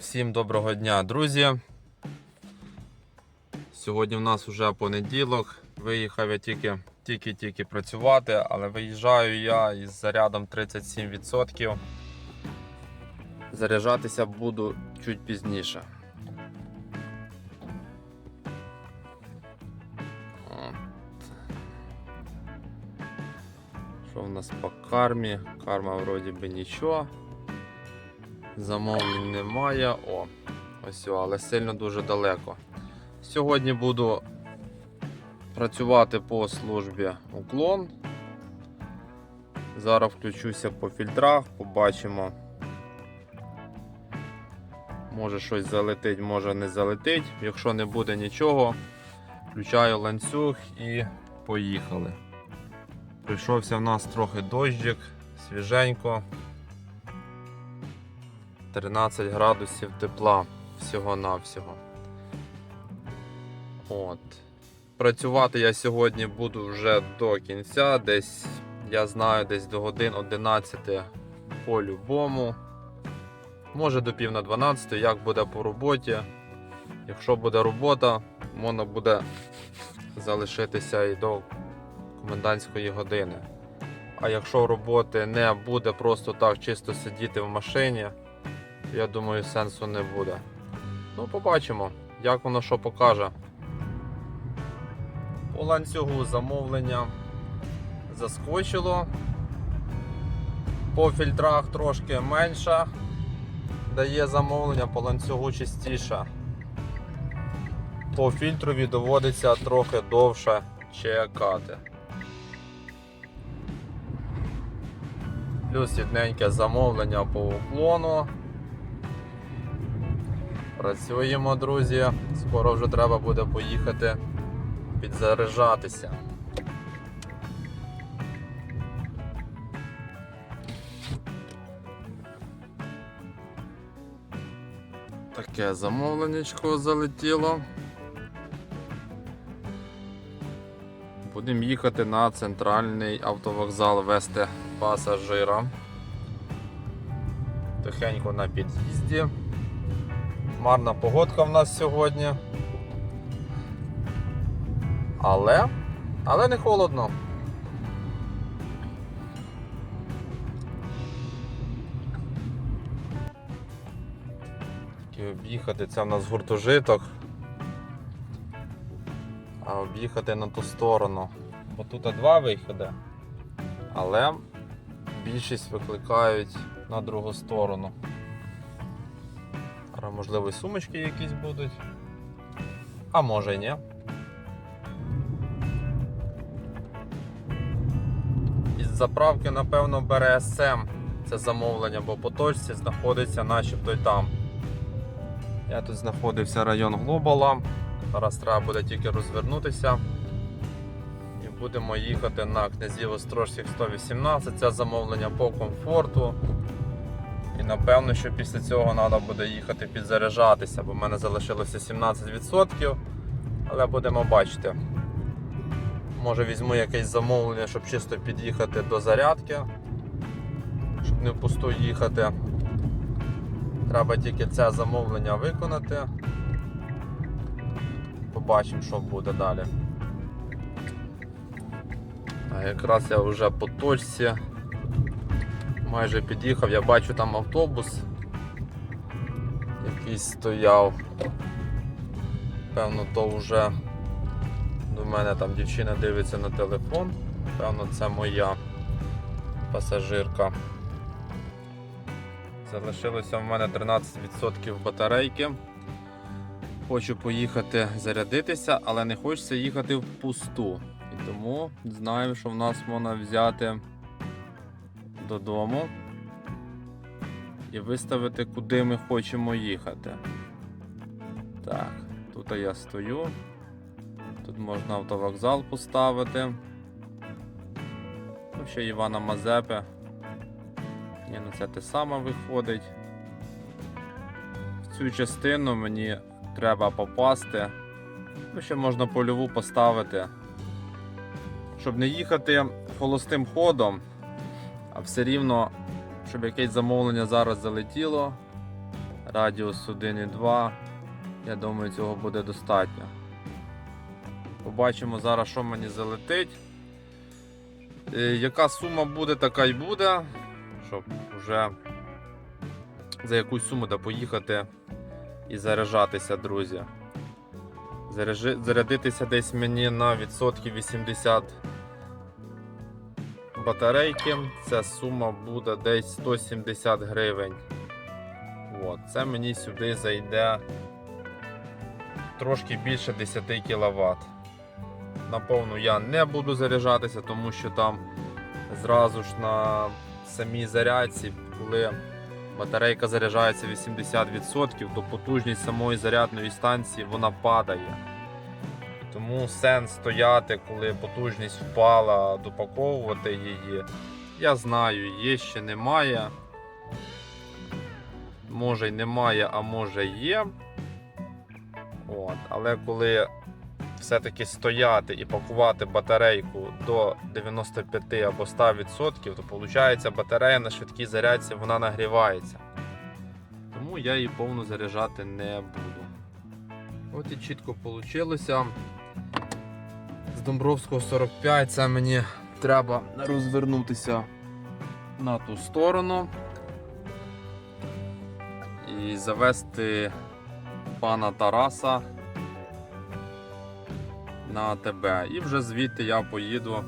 Всім доброго дня, друзі. Сьогодні в нас вже понеділок. Виїхав я тільки тільки-тільки працювати, але виїжджаю я із зарядом 37%. Заряджатися буду чуть пізніше. Що в нас по кармі? Карма вроді би нічого. Замовлень немає. О, ось, але сильно дуже далеко. Сьогодні буду працювати по службі уклон. Зараз включуся по фільтрах, побачимо. Може щось залетить, може не залетить. Якщо не буде нічого, включаю ланцюг і поїхали. Прийшовся в нас трохи дощик, свіженько. 13 градусів тепла всього-навсього. От. Працювати я сьогодні буду вже до кінця, десь, я знаю, десь до годин 11 по-любому. Може до пів на 12, як буде по роботі. Якщо буде робота, можна буде залишитися і до комендантської години. А якщо роботи не буде просто так чисто сидіти в машині, я думаю, сенсу не буде. Ну, побачимо, як воно що покаже. По ланцюгу замовлення заскочило. По фільтрах трошки менше дає замовлення, по ланцюгу частіше. По фільтрові доводиться трохи довше чекати. Плюс єдненьке замовлення по уклону. Працюємо, друзі. Скоро вже треба буде поїхати підзаряджатися. Таке замовленнячко залетіло. Будемо їхати на центральний автовокзал вести пасажира. Тихенько на під'їзді. Марна погодка в нас сьогодні. Але, але не холодно. Таки об'їхати це в нас гуртожиток. А об'їхати на ту сторону. Бо тут два виходи. Але більшість викликають на другу сторону. Можливо, сумочки якісь будуть. А може і ні. Із заправки, напевно, бере СМ це замовлення, бо по точці знаходиться начебто й там. Я тут знаходився район Глобала. Зараз треба буде тільки розвернутися. І будемо їхати на князів Острожських 118. Це замовлення по комфорту. І напевно, що після цього треба буде їхати підзаряджатися, бо в мене залишилося 17%. Але будемо бачити. Може візьму якесь замовлення, щоб чисто під'їхати до зарядки, щоб не впусту їхати. Треба тільки це замовлення виконати. Побачимо, що буде далі. А якраз я вже по точці майже під'їхав, я бачу там автобус якийсь стояв. Певно, то вже до мене там дівчина дивиться на телефон. Певно, це моя пасажирка. Залишилося в мене 13% батарейки. Хочу поїхати зарядитися, але не хочеться їхати в пусту. І тому знаю, що в нас можна взяти додому і виставити, куди ми хочемо їхати. Так, тут я стою. Тут можна автовокзал поставити. Ну, ще Івана Мазепи. Ні, ну це те саме виходить. В цю частину мені треба попасти. Ну, ще можна польову поставити. Щоб не їхати холостим ходом, а все рівно, щоб якесь замовлення зараз залетіло, радіус 1,2. Я думаю, цього буде достатньо. Побачимо зараз, що мені залетить. Е, Яка сума буде, така й буде. Щоб вже за якусь суму да поїхати і заряджатися, друзі. Зарядитися десь мені на відсотків 80 батарейки. Ця сума буде десь 170 гривень. От. Це мені сюди зайде трошки більше 10 кВт. Наповну я не буду заряджатися, тому що там зразу ж на самій зарядці, коли батарейка заряджається 80%, то потужність самої зарядної станції вона падає. Тому сенс стояти, коли потужність впала, допаковувати її. Я знаю, є ще немає. Може й немає, а може є. От. Але коли все-таки стояти і пакувати батарейку до 95 або 100%, то виходить батарея на швидкій зарядці вона нагрівається. Тому я її повну заряджати не буду. От і чітко вийшло. Домбровського 45 це мені треба розвернутися на ту сторону і завести пана Тараса на АТБ. І вже звідти я поїду,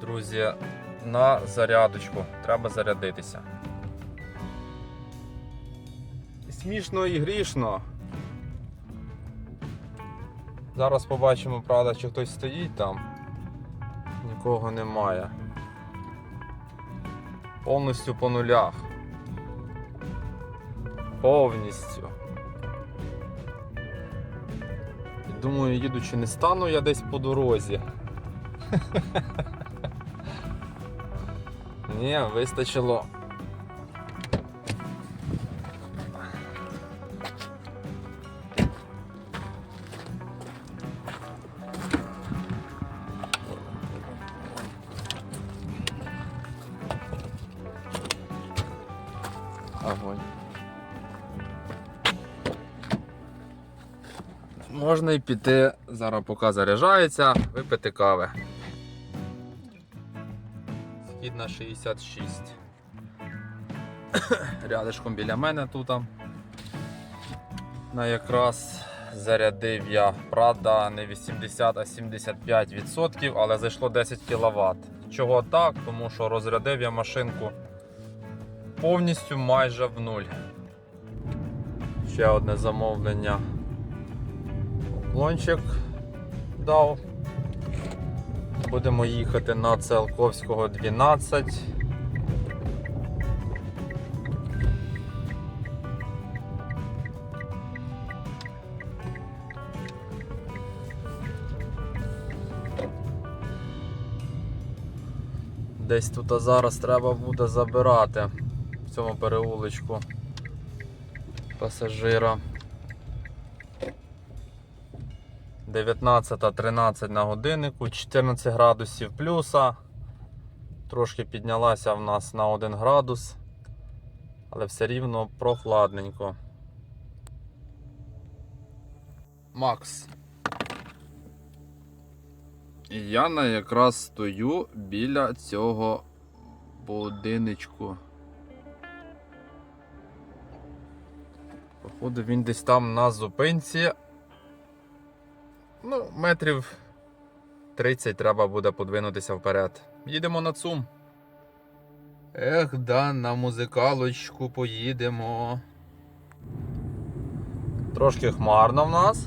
друзі, на зарядочку. Треба зарядитися. Смішно і грішно. Зараз побачимо, правда, чи хтось стоїть там. Нікого немає. Повністю по нулях. Повністю. Думаю, їдучи не стану я десь по дорозі. Ні, вистачило. Можна і піти, зараз поки заряджається, випити кави. Схід на 66. Рядишком біля мене тут. На якраз зарядив я, правда, не 80, а 75%, але зайшло 10 кВт. Чого так? Тому що розрядив я машинку повністю майже в нуль. Ще одне замовлення. Поклончик дав. Будемо їхати на Циолковського 12. Десь тут зараз треба буде забирати в цьому переулочку пасажира. 19.13 на годиннику, 14 градусів плюса. Трошки піднялася в нас на 1 градус, але все рівно прохладненько. Макс. І я на якраз стою біля цього будиночку. Походу він десь там на зупинці. Ну, метрів 30 треба буде подвинутися вперед. Їдемо на ЦУМ. Ех, да, на музикалочку поїдемо. Трошки хмарно в нас.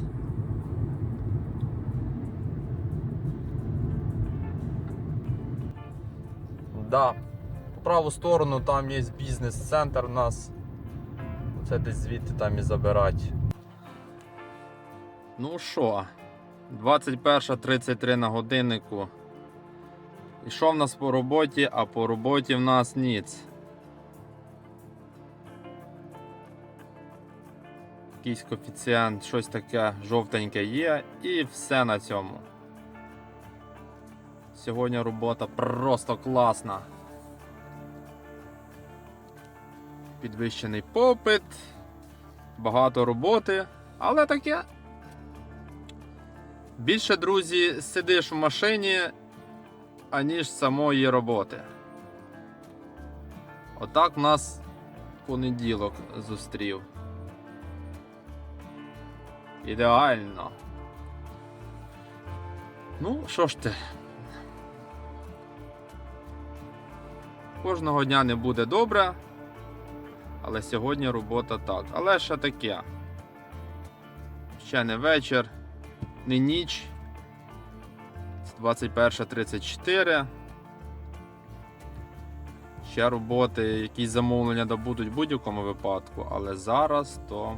Да. По праву сторону там є бізнес-центр у нас. Це десь звідти там і забирати. Ну що, 21.33 на годиннику. І що в нас по роботі, а по роботі в нас ніц. Якийсь коефіцієнт, щось таке жовтеньке є і все на цьому. Сьогодні робота просто класна. Підвищений попит. багато роботи, але таке. Більше, друзі, сидиш в машині, аніж самої роботи. Отак нас понеділок зустрів. Ідеально. Ну, що ж ти? Кожного дня не буде добре, але сьогодні робота так. Але ще таке. Ще не вечір, не ніч. 21.34. Ще роботи, якісь замовлення добудуть в будь-якому випадку, але зараз то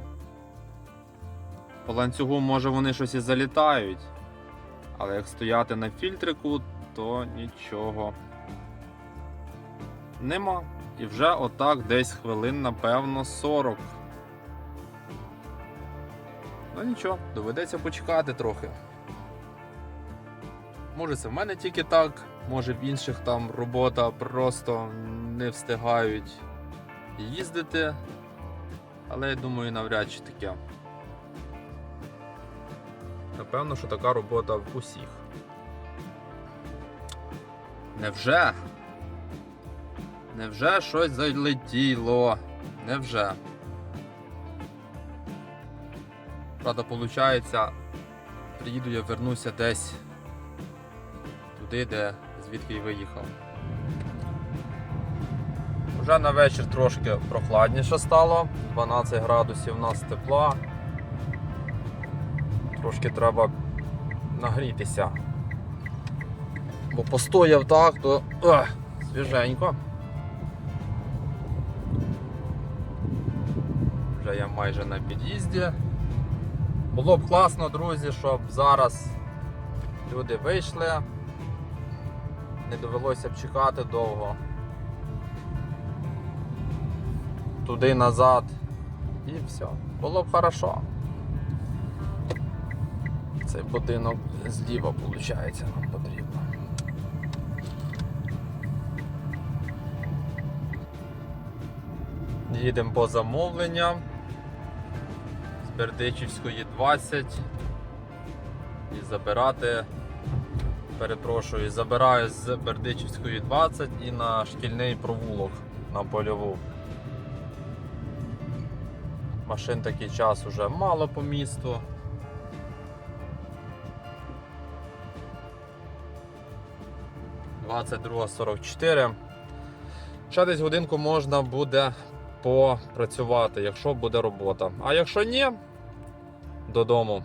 по ланцюгу може вони щось і залітають. Але як стояти на фільтрику, то нічого нема. І вже отак десь хвилин, напевно, 40. Ну нічого, доведеться почекати трохи. Може це в мене тільки так, може в інших там робота просто не встигають їздити. Але я думаю, навряд чи таке. Напевно, що така робота в усіх. Невже? Невже щось залетіло? Невже? Правда, виходить, приїду я вернуся десь туди, де звідки й виїхав. Вже на вечір трошки прохладніше стало, 12 градусів у нас тепла. Трошки треба нагрітися. Бо постояв так, то ах, свіженько. Вже я майже на під'їзді. Було б класно, друзі, щоб зараз люди вийшли, не довелося б чекати довго. Туди назад і все. Було б хорошо. Цей будинок зліва, виходить, нам потрібно. Їдемо по замовленням з Бердичівської 20 і забирати, перепрошую, забираю з Бердичівської 20 і на шкільний провулок на польову. Машин такий час уже мало по місту. Двадцять друга сорок чотири. Ще десь годинку можна буде попрацювати, якщо буде робота. А якщо ні, додому.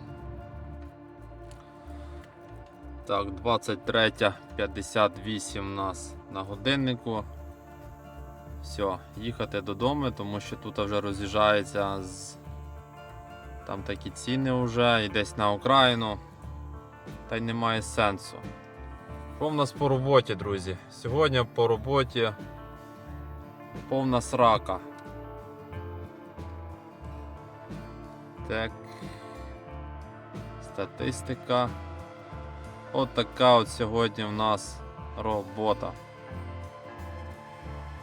Так, 23.58 у нас на годиннику. Все, їхати додому, тому що тут вже роз'їжджається з. Там такі ціни вже і десь на Україну. Та й немає сенсу. Що в нас по роботі, друзі? Сьогодні по роботі повна срака. Так. Статистика. От така от сьогодні в нас робота.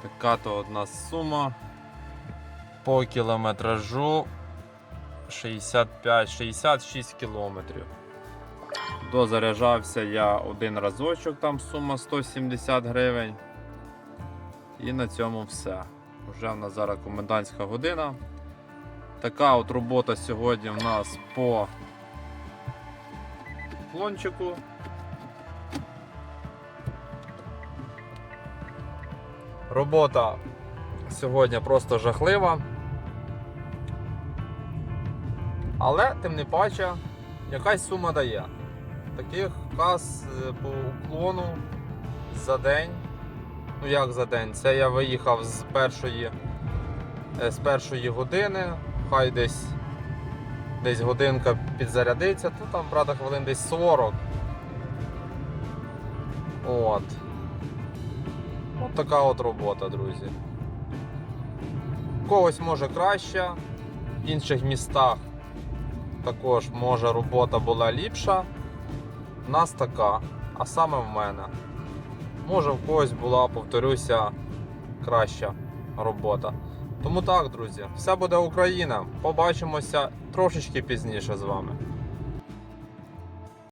Така то одна сума по кілометражу 65-66 кілометрів. Дозаряджався я один разочок, там сума 170 гривень. І на цьому все. Вже в нас зараз комендантська година. Така от робота сьогодні в нас по клончику. Робота сьогодні просто жахлива. Але тим не паче, якась сума дає. Таких каз е, по уклону за день. Ну як за день? Це я виїхав з першої, е, з першої години, хай десь десь годинка підзарядиться, то там, правда, хвилин десь 40. От. От така от робота, друзі. Когось може краще, в інших містах також може робота була ліпша. У нас така, а саме в мене. Може в когось була, повторюся, краща робота. Тому так, друзі, все буде Україна. Побачимося трошечки пізніше з вами.